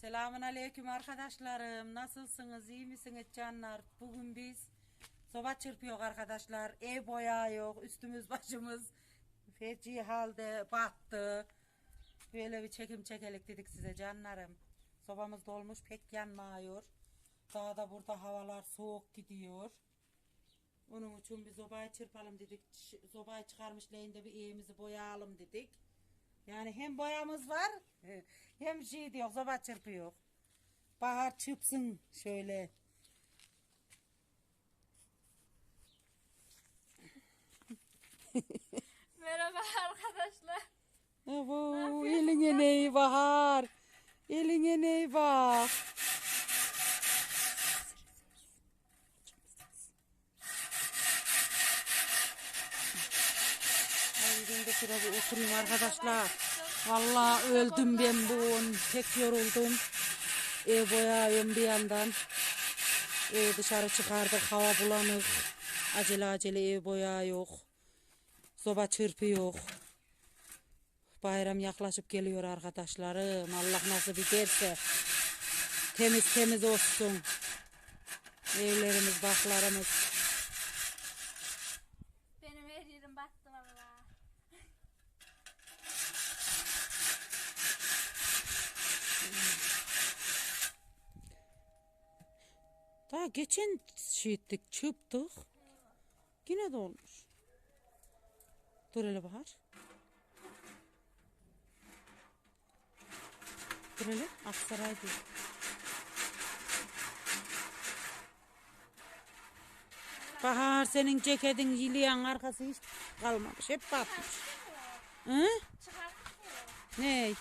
Selamun aleyküm arkadaşlarım. Nasılsınız? iyi misiniz canlar? Bugün biz soba çırpıyor arkadaşlar. Ev boya yok. Üstümüz başımız feci halde battı. Böyle bir çekim çekelik dedik size canlarım. Sobamız dolmuş pek yanmıyor. Daha da burada havalar soğuk gidiyor. Onun için bir sobayı çırpalım dedik. Sobayı çıkarmış lehinde bir evimizi boyayalım dedik. Yani hem boyamız var hem şey diyor soba çırpıyor. Bahar çırpsın şöyle. Merhaba arkadaşlar. Bu eline ney bahar. Eline ney bak. Ay bir oturayım arkadaşlar. Vallahi öldüm ben bugün. Pek yoruldum. Ev boyayım bir yandan. Ev dışarı çıkardık. Hava bulanık. Acele acele ev boya yok. Soba çırpı yok. Bayram yaklaşıp geliyor arkadaşlarım. Allah nasip ederse. Temiz temiz olsun. Evlerimiz, baklarımız. Benim her yerim battı valla. Daha geçen şey ettik, çırptık. Yine de olmuş. Dur hele Bahar. Dur hele. Aksaray değil. Bahar senin ceketin yiliyan arkası hiç kalmamış. Hep batmış. Hı? Mı? Ne?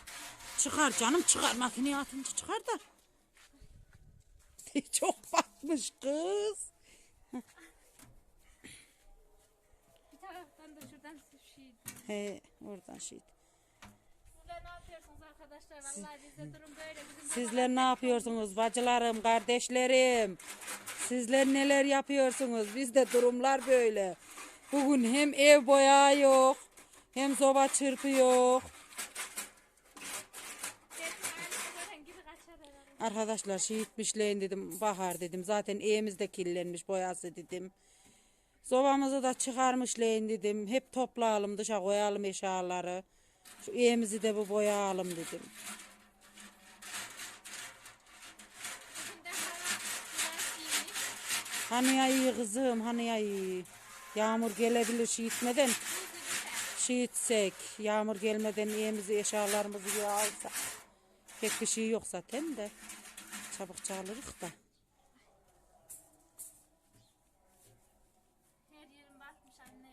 Çıkar canım çıkar. Makineye atınca çıkar da. Çok batmış kız. Bir taraftan da şuradan şey. He oradan şey. Sizler ne yapıyorsunuz arkadaşlar? Vallahi bizde durum böyle. Bizim Sizler ne yapıyorsunuz bacılarım, kardeşlerim? Sizler neler yapıyorsunuz? Bizde durumlar böyle. Bugün hem ev boya yok, hem soba çırpı yok. zaten gibi kaçar herhalde. Arkadaşlar şey etmişleyin dedim, bahar dedim. Zaten evimiz de kirlenmiş boyası dedim. Sobamızı da çıkarmışleyin dedim. Hep toplayalım dışa koyalım eşyaları. Şu evimizi de bu boyayalım dedim. Bugün de hava biraz iyiymiş. Hani ya iyi kızım, hani ya iyi. Yağmur gelebilir şey itmeden. Şey itsek, yağmur gelmeden evimizi, eşyalarımızı alsak. Pek bir şey yok zaten de. Çabuk çağırırız da. Her yerim batmış anne.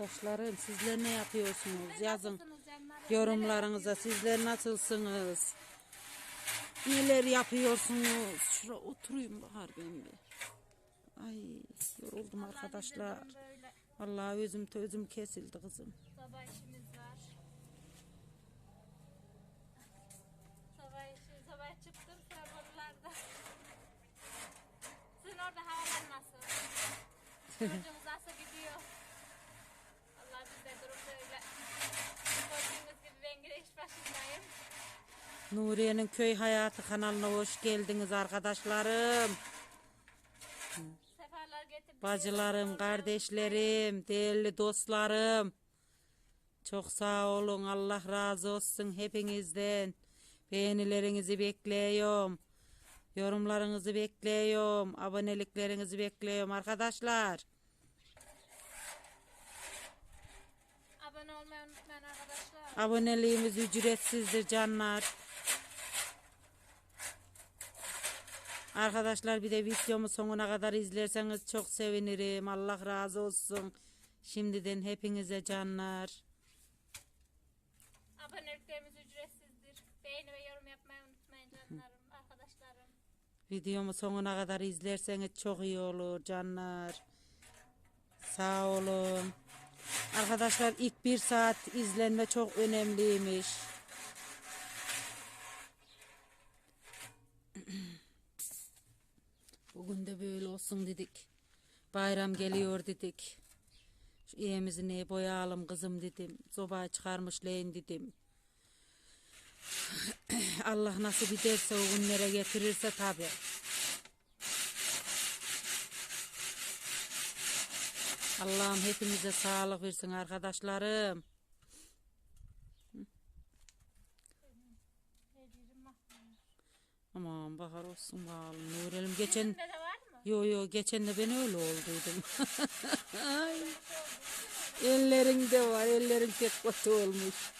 Arkadaşlarım sizler ne yapıyorsunuz? Yazın yorumlarınıza sizler nasılsınız? Neler yapıyorsunuz? Şuraya oturayım bahar ben bir. Ay yoruldum arkadaşlar. Vallahi özüm özüm kesildi kızım. Sabah işimiz var. Sabah işi, sabah çıktım sabahlarda. Sizin orada havalar nasıl? Çocuğunuz nasıl gidiyor? Allah bizde durum böyle. Başındayım. Nuriye'nin köy hayatı kanalına hoş geldiniz arkadaşlarım. Sefalar getirdim. Bacılarım, kardeşlerim, değerli dostlarım. Çok sağ olun. Allah razı olsun hepinizden. Beğenilerinizi bekliyorum. Yorumlarınızı bekliyorum. Aboneliklerinizi bekliyorum arkadaşlar. Abone olmayı unutmayın arkadaşlar. Aboneliğimiz ücretsizdir canlar. Arkadaşlar bir de videomu sonuna kadar izlerseniz çok sevinirim. Allah razı olsun. Şimdiden hepinize canlar. Aboneliklerimiz ücretsizdir. Beğeni ve yorum yapmayı unutmayın canlarım, arkadaşlarım. Videomu sonuna kadar izlerseniz çok iyi olur canlar. Sağ olun. Arkadaşlar ilk bir saat izlenme çok önemliymiş. Bugün de böyle olsun dedik. Bayram geliyor dedik. Şu evimizi ne boyayalım kızım dedim. Sobayı çıkarmış leyin dedim. Allah nasip ederse o günlere getirirse tabi. Allah'ım hepinize sağlık versin arkadaşlarım. Aman bahar olsun bakalım. Nurelim geçen yo yo geçen de ben öyle olduydum. Ellerinde var ellerin pek kötü olmuş.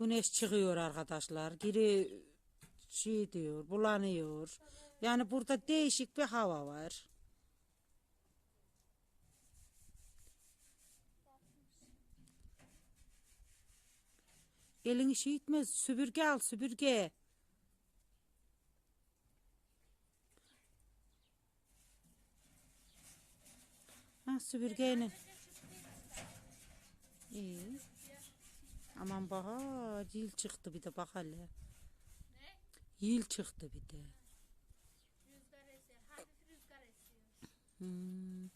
Güneş çıkıyor arkadaşlar. Geri şey diyor, bulanıyor. Yani burada değişik bir hava var. Elin işi gitmez. Süpürge al, süpürge. Ha süpürgeyle. İyi. Aman bahar yıl çıktı bir de bak hele. Yıl çıktı bir de. Rüzgar esiyor. Hafif rüzgar esiyor. Hmm.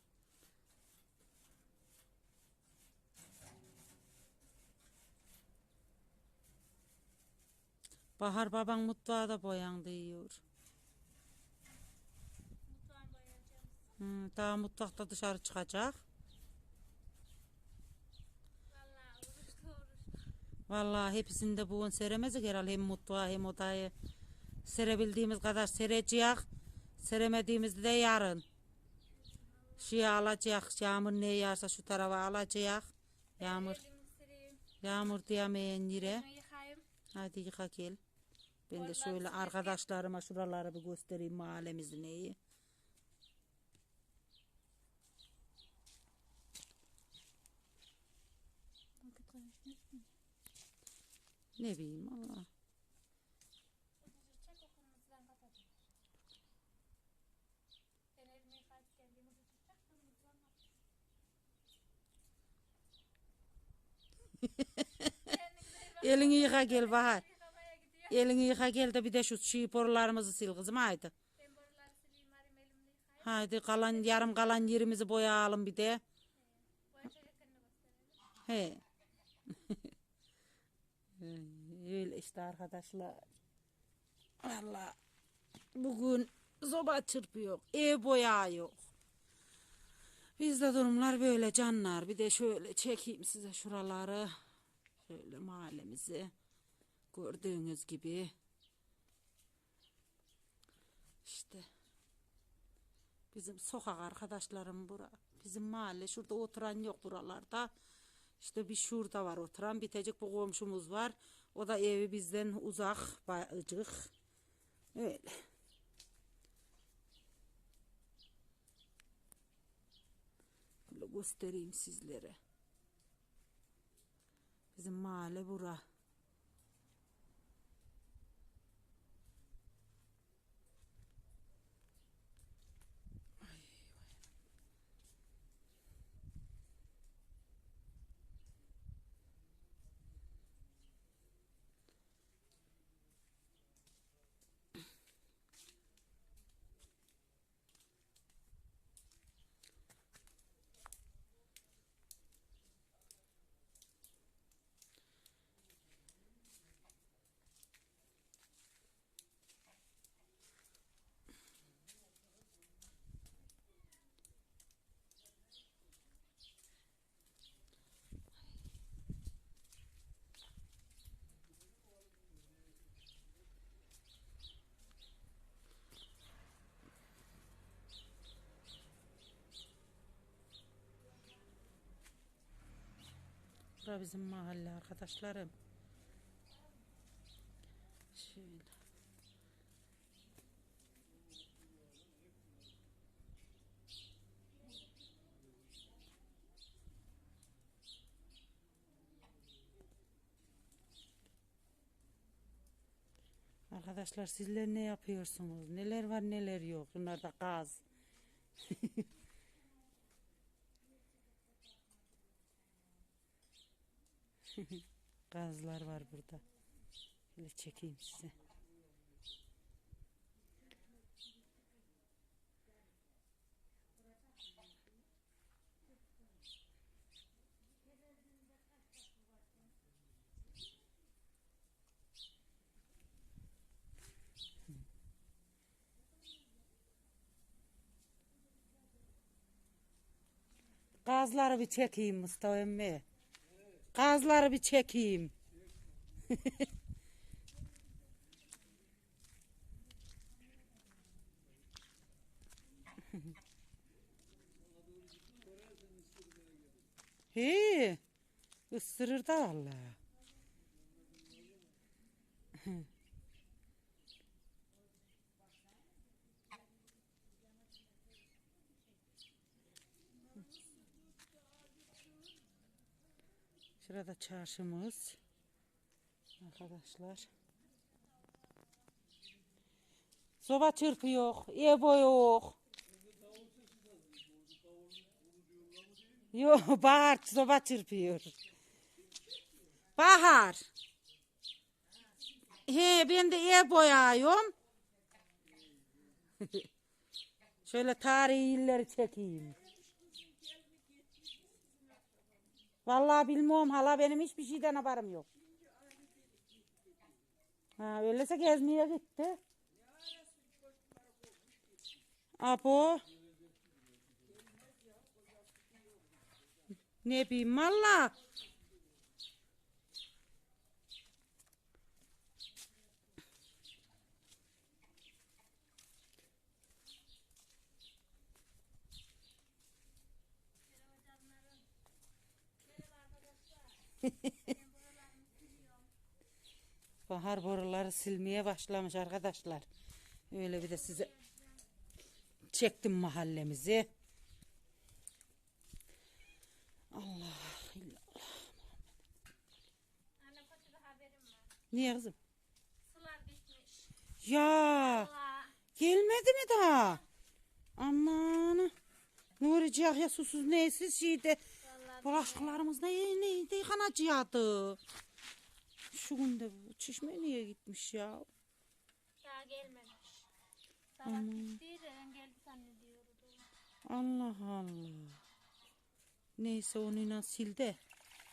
Bahar baban mutfağı da boyandı diyor. Mutfağın boyayacağım. Hmm, daha mutfakta dışarı çıkacak. Vallahi oruçlu oruçlu. Vallahi hepsini de bugün seremezdik herhalde hem mutfağı hem odayı. Serebildiğimiz kadar sereceğiz. Seremediğimizde de yarın. Şey alacak, yağmur ne yağarsa şu tarafa alacak. Yağmur, yağmur diyemeyen yere. Hadi yıka gel. Ben de şöyle arkadaşlarıma şuraları bir göstereyim mahallemizin neyi. Ne bileyim Allah. Elini yıka gel Bahar. Elini yıka gel de bir de şu şey borularımızı sil kızım haydi. Haydi kalan yarım kalan yerimizi boyayalım bir de. He. Öyle işte arkadaşlar. Allah. Bugün soba çırpıyor. Ev boya yok. Bizde durumlar böyle canlar. Bir de şöyle çekeyim size şuraları. Şöyle mahallemizi. Gördüğünüz gibi. İşte. Bizim sokak arkadaşlarım bura. Bizim mahalle. Şurada oturan yok buralarda. İşte bir şurada var oturan. Bir tecik bu komşumuz var. O da evi bizden uzak. Bayıcık. Öyle. Göstereyim sizlere. Bizim mahalle bura. Bura bizim mahalle arkadaşlarım. Şöyle. Arkadaşlar sizler ne yapıyorsunuz? Neler var neler yok. Bunlarda gaz. Gazlar var burada. Şöyle çekeyim size. Gazları bir çekeyim Mustafa emmi. Gazları bir çekeyim. He, ısırır da vallahi. Şurada çarşımız. Arkadaşlar. Soba çırpı yok. Ebo yok. Yok Bahar soba çırpıyor. Bahar. He ben de ev boyuyorum. Şöyle tarihi illeri çekeyim. Vallahi bilmiyorum hala benim hiçbir şeyden haberim yok. Ha öyleyse gezmeye gitti. Apo. Ne bileyim valla. Bahar boruları silmeye başlamış arkadaşlar. Öyle bir de size çektim mahallemizi. Allah illallah. Anne kötü bir haberim var. Niye kızım? Sular bitmiş. Ya Allah. gelmedi mi daha? Aman. Nuri ya susuz neysiz şeyde. Bulaşıklarımız ne neydi yıkanacaktı. Şu günde bu çişme niye gitmiş ya? daha gelmemiş. Sabah gitti de ben geldi zannediyordu. Allah Allah. Neyse onunla sil de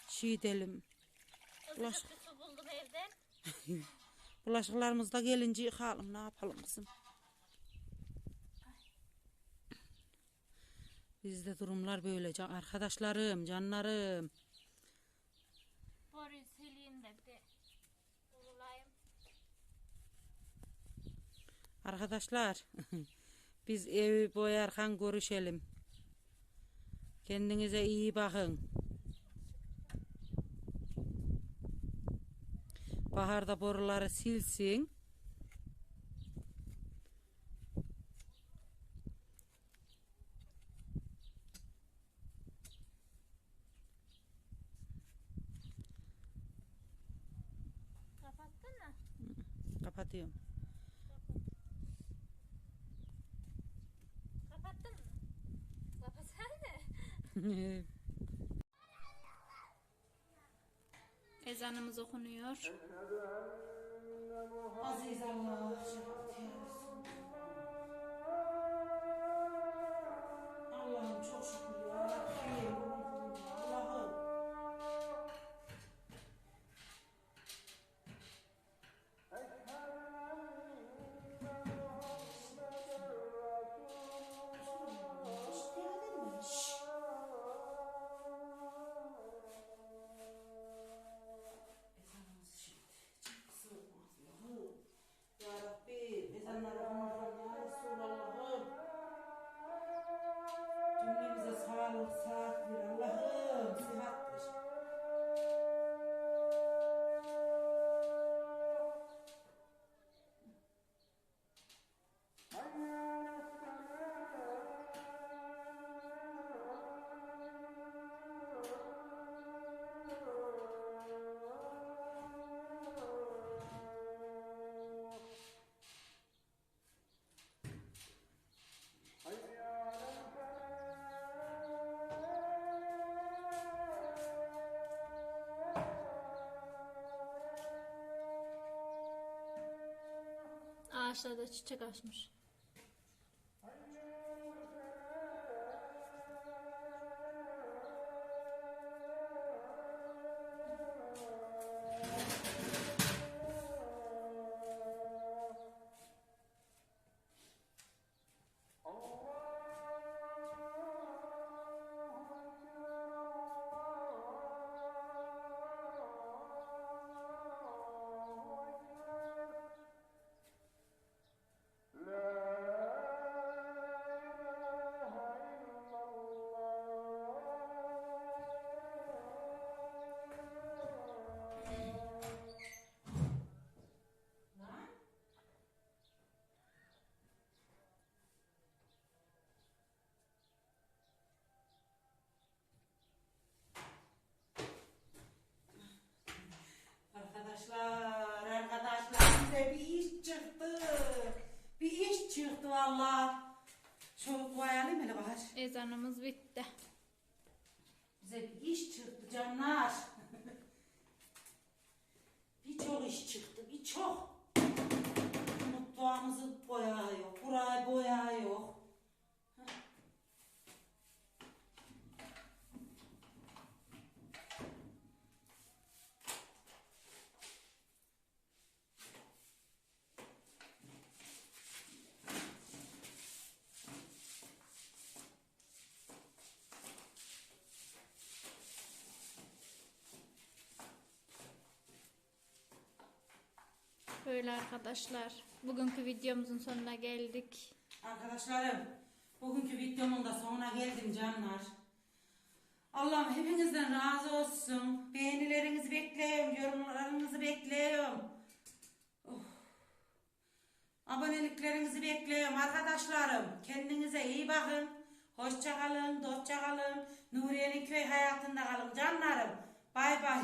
şey edelim. Su buldum evden. Bulaşıklarımız da gelince yıkayalım ne yapalım kızım. Bizde durumlar böyle can arkadaşlarım, canlarım. De bir kurulayım. Arkadaşlar biz evi boyarken görüşelim. Kendinize iyi bakın. Baharda boruları silsin. Kapattın mı? Kapatıyorum. Kapattın mı? Kapatsana. Ezanımız okunuyor. Aziz Allah, Allah'ım Ağaçlarda çiçek açmış. Çıktı valla. Şu duayalım mı Bahar? Ezanımız bitti. Bize bir iş çıktı canlar. Birçok iş çıktı, birçok. Mutfağımızı boya yok, burayı boya yok. Böyle arkadaşlar. Bugünkü videomuzun sonuna geldik. Arkadaşlarım, bugünkü videomun da sonuna geldim canlar. Allah'ım hepinizden razı olsun. Beğenilerinizi bekliyorum, yorumlarınızı bekliyorum. Oh. Aboneliklerinizi bekliyorum arkadaşlarım. Kendinize iyi bakın. Hoşça kalın, dostça kalın. Nuriye'nin köy hayatında kalın canlarım. Bay bay.